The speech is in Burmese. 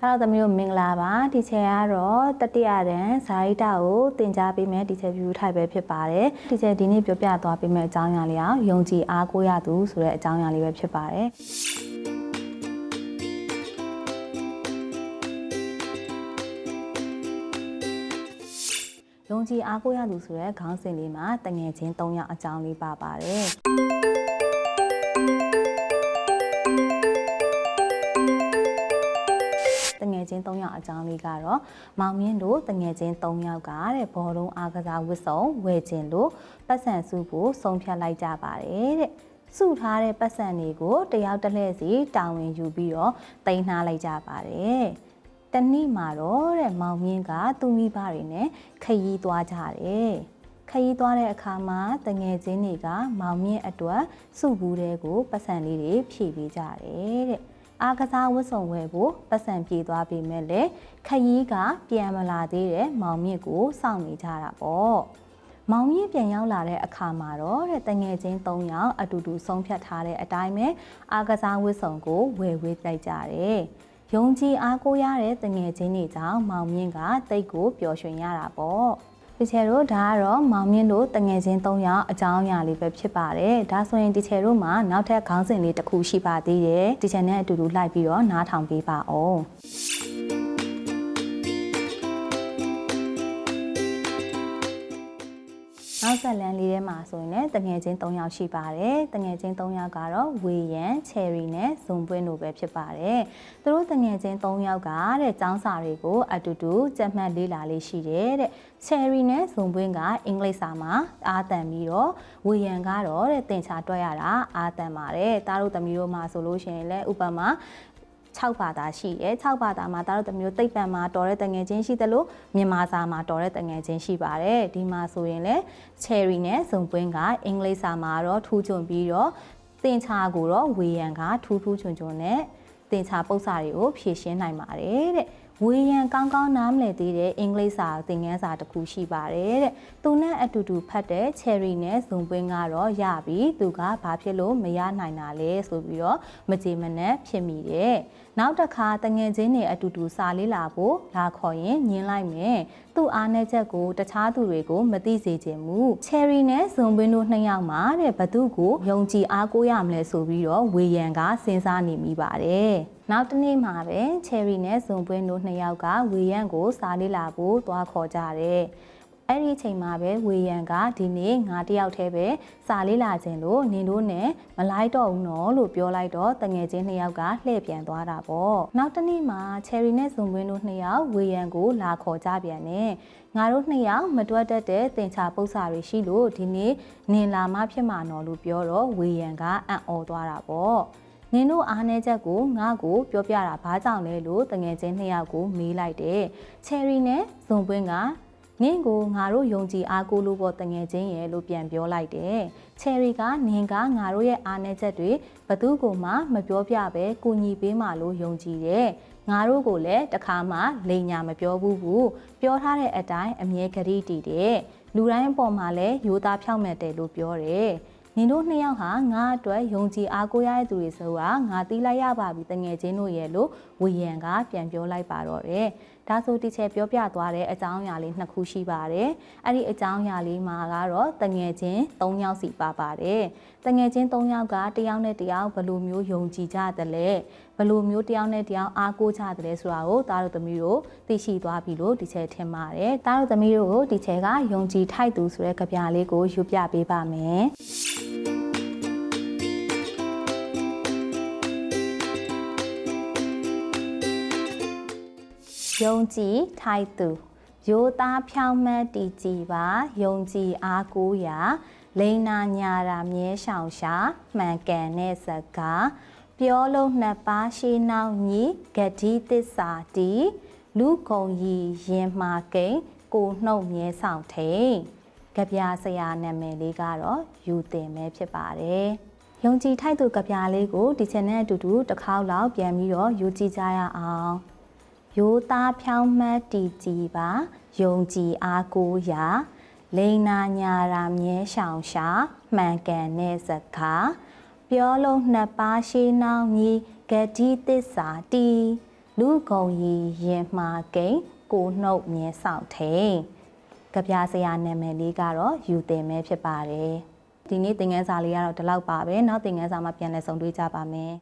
ကတော့သမီးတို့မင်္ဂလာပါဒီချေကတော့တတိယတန်းဇာတိတာကိုသင်ကြားပေးမယ်ဒီချေ view ထိုက်ပဲဖြစ်ပါတယ်ဒီချေဒီနေ့ပြောပြသွားပေးမယ်အကြောင်းအရာလေးအောင်ယုံကြည်အားကိုးရသူဆိုတဲ့အကြောင်းအရာလေးပဲဖြစ်ပါတယ်ယုံကြည်အားကိုးရသူဆိုတဲ့ခေါင်းစဉ်လေးမှာတငယ်ချင်း၃ယောက်အကြောင်းလေးပါပါတယ် ချင်း၃ယောက်အကြောင်းလေးကတော့မောင်မြင့်တို့တငယ်ချင်း၃ယောက်ကတဲ့ဘောလုံးအားကစားဝတ်စုံဝယ်ခြင်းလို့ပတ်စံစုကိုဆုံးဖြတ်လိုက်ကြပါတယ်တဲ့စုထားတဲ့ပတ်စံတွေကိုတယောက်တစ်လှည့်စီတာဝန်ယူပြီးတော့တင်နှားလိုက်ကြပါတယ်တနေ့မှာတော့တဲ့မောင်မြင့်ကသူ့မိဘတွေနဲ့ခရီးသွားကြတယ်ခရီးသွားတဲ့အခါမှာတငယ်ချင်းတွေကမောင်မြင့်အတွက်စုဘူးတဲ့ကိုပတ်စံလေးတွေဖြည့်ပေးကြတယ်တဲ့ အားကစားဝတ်စုံဝယ်ဖို့ပတ်စံပြေသွားပြီမဲ့လေခရီးကပြန်မလာသေးတဲ့မောင်မြင့်ကိုစောင့်နေကြတာပေါ့မောင်မြင့်ပြန်ရောက်လာတဲ့အခါမှာတော့တဲ့တငယ်ချင်း၃ယောက်အတူတူဆုံးဖြတ်ထားတဲ့အတိုင်းပဲအားကစားဝတ်စုံကိုဝယ်ဝေးလိုက်ကြတယ်ယုံကြည်အားကိုးရတဲ့တငယ်ချင်းတွေကြောင့်မောင်မြင့်ကတိတ်ကိုပျော်ရွှင်ရတာပေါ့ ဒီချေတို့ဒါကတော့မောင်မြင့်တို့တငယ်ချင်း၃ယောက်အကြောင်းအရာလေးပဲဖြစ်ပါတယ်ဒါဆိုရင်ဒီချေတို့မှာနောက်ထပ်ခေါင်းစဉ်လေးတစ်ခုရှိပါသေးတယ်ဒီချေနဲ့အတူတူလိုက်ပြီးတော့နားထောင်ပေးပါအောင် နောက်ဆက်လန်းလေးထဲမှာဆိုရင်လည်းတငယ်ချင်း၃ယောက်ရှိပါတယ်တငယ်ချင်း၃ယောက်ကတော့ဝေယန်ချယ်ရီနဲ့ဇွန်ပွင့်တို့ပဲဖြစ်ပါတယ်သူတို့တငယ်ချင်း၃ယောက်ကတဲ့ចောင်းစာတွေကိုအတူတူကြက်မှတ်လေးလာလေးရှိတယ်တဲ့ချယ်ရီနဲ့ဇွန်ပွင့်ကအင်္ဂလိပ်စာမှာအားတန်ပြီးတော့ဝေယန်ကတော့တဲ့သင်ချာတွက်ရတာအားတန်ပါတယ်တားတို့သမီးတို့မှာဆိုလို့ရှိရင်လည်းဥပမာ 6ဘာသာရှိတယ်6ဘာသာမှာဒါတို့တမျိုးသိပ္ပံမှာတော်တဲ့တငယ်ချင်းရှိတယ်လို့မြန်မာစာမှာတော်တဲ့တငယ်ချင်းရှိပါတယ်ဒီမှာဆိုရင်လည်း cherry နဲ့ဇုံပွင်းကအင်္ဂလိပ်စာမှာတော့ထူးချွန်ပြီးတော့သင်္ချာကိုတော့ဝေယံကထူးထူးချွန်ချွန်နဲ့သင်္ချာပု္ပ္ပစာတွေကိုဖြည့်ရှင်းနိုင်ပါတယ်တဲ့ ဝေယံကောင်းကောင်းနားမလည်သေးတဲ့အင်္ဂလိပ်စာသင်ခန်းစာတစ်ခုရှိပါတယ်တဲ့သူနဲ့အတူတူဖတ်တဲ့ cherry နဲ့ဇုံပွင်းကတော့ရပြီသူကဘာဖြစ်လို့မရနိုင်တာလဲဆိုပြီးတော့မကြေမနက်ဖြစ်မိတယ်နောက်တစ်ခါတငယ်ချင်းတွေအတူတူစာလေးလာဖို့လာခေါ်ရင်ညင်းလိုက်မယ်သူ့အားနဲ့ချက်ကိုတခြားသူတွေကိုမသိစေချင်ဘူး cherry နဲ့ဇုံပွင်းတို့နှစ်ယောက်မှာတဲ့ဘသူကိုယုံကြည်အားကိုးရမလဲဆိုပြီးတော့ဝေယံကစဉ်းစားနေမိပါတယ် နောက်တစ်နေ့မှာပဲ cherry နဲ့ဇုံပွင်းတို့နှစ်ယောက်ကဝေယံကိုစာလေးလာဖို့သွားခေါ်ကြတယ်အဲ့ဒီအချိန်မှာပဲဝေယံကဒီနေ့ငါတယောက်တည်းပဲစာလေးလာခြင်းလို့နင်တို့နဲ့မလိုက်တော့ဘူးနော်လို့ပြောလိုက်တော့တငယ်ချင်းနှစ်ယောက်ကလှည့်ပြန်သွားတာပေါ့နောက်တစ်နေ့မှာ cherry နဲ့ဇုံပွင်းတို့နှစ်ယောက်ဝေယံကိုလာခေါ်ကြပြန်တယ်ငါတို့နှစ်ယောက်မတွက်တတ်တဲ့တင်ချပု္ပ္ပစာတွေရှိလို့ဒီနေ့နင်လာမှဖြစ်မှာနော်လို့ပြောတော့ဝေယံကအံ့ဩသွားတာပေါ့ နင်တို့အားနေချက်ကိုငါ့ကိုပြောပြတာဘာကြောင့်လဲလို့တငယ်ချင်းနှစ်ယောက်ကိုမေးလိုက်တယ်။ Cherry နဲ့ဇုံပွင်းကနင့်ကိုငါတို့ယုံကြည်အားကိုးလို့ပေါ့တငယ်ချင်းရဲ့လို့ပြန်ပြောလိုက်တယ်။ Cherry ကနင်ကငါတို့ရဲ့အားနေချက်တွေဘသူ့ကိုမှမပြောပြပဲကူညီပေးမှလို့ယုံကြည်တယ်။ငါတို့ကိုလည်းတခါမှလိန်ညာမပြောဘူးဘူးပြောထားတဲ့အတိုင်းအမြဲဂရိတည်တယ်လူတိုင်းအပေါ်မှာလည်းရိုးသားဖြောင့်မတ်တယ်လို့ပြောတယ်န င်တို့နှစ်ယောက်ဟာငါအတွက်ယုံကြည်အားကိုးရတဲ့သူတွေဆိုတာငါသိလိုက်ရပါပြီတငယ်ချင်းတို့ရဲ့လို့ဝီယန်ကပြန်ပြောလိုက်ပါတော့တယ်ဒါဆိုတီချေပြောပြသွားတဲ့အကြောင်းအရာလေးနှစ်ခုရှိပါတယ်အဲ့ဒီအကြောင်းအရာလေးမှာကတော့တငယ်ချင်း၃ယောက်စီပါပါတယ်တငယ်ချင်း၃ယောက်ကတယောက်နဲ့တယောက်ဘယ်လိုမျိုးယုံကြည်ကြတယ်လဲဘယ်လိုမျိုးတယောက်နဲ့တယောက်အားကိုးကြတယ်လဲဆိုတာကိုတားတို့သမီးတို့သိရှိသွားပြီလို့ဒီချေထင်ပါတယ်တားတို့သမီးတို့ကိုဒီချေကယုံကြည်ထိုက်သူဆိုတဲ့ကြပြလေးကိုယူပြပေးပါမယ် ယုံကြည်ထိုက်သူရိုးသားဖြောင်းမှတ်တည်ကြည်ပါယုံကြည်အားကိုးရာလိန်နာညာရာမြဲရှောင်ရှာမှန်ကန်တဲ့စကားပြောလုံးနှစ်ပါးရှိနောက်ညီဂတိသစ္စာတီလူကုံရီရင်မာကိန်ကိုနှုတ်မြဲဆောင်ထိန်ကြပြဆရာနာမည်လေးကတော့ယူတင်ပဲဖြစ်ပါတယ်ယုံကြည်ထိုက်သူကြပြလေးကိုဒီချန်နဲ့အတူတူတစ်ခေါက်လောက်ပြန်ပြီးတော့ယူကြည့်ကြရအောင် ရိုးသားဖြောင်းမှတ်တည်ကြည်ပါယုံကြည်အားကိုးရာလိန်နာညာရာမြဲရှောင်ရှာမှန်ကန်တဲ့စကားပြောလုံးနှစ်ပါးရှိနောင်မြည်ဂတိသစ္စာတီလူကုံရီရင်မာကိန်ကိုနှုတ်မြဲဆောင်ထိန်ကြပြစရာနာမည်လေးကတော့ယူတင်ပဲဖြစ်ပါတယ်ဒီနေ့သင်ခန်းစာလေးကတော့ဒီလောက်ပါပဲနောက်သင်ခန်းစာမှာပြန်လည်ဆုံတွေ့ကြပါမယ်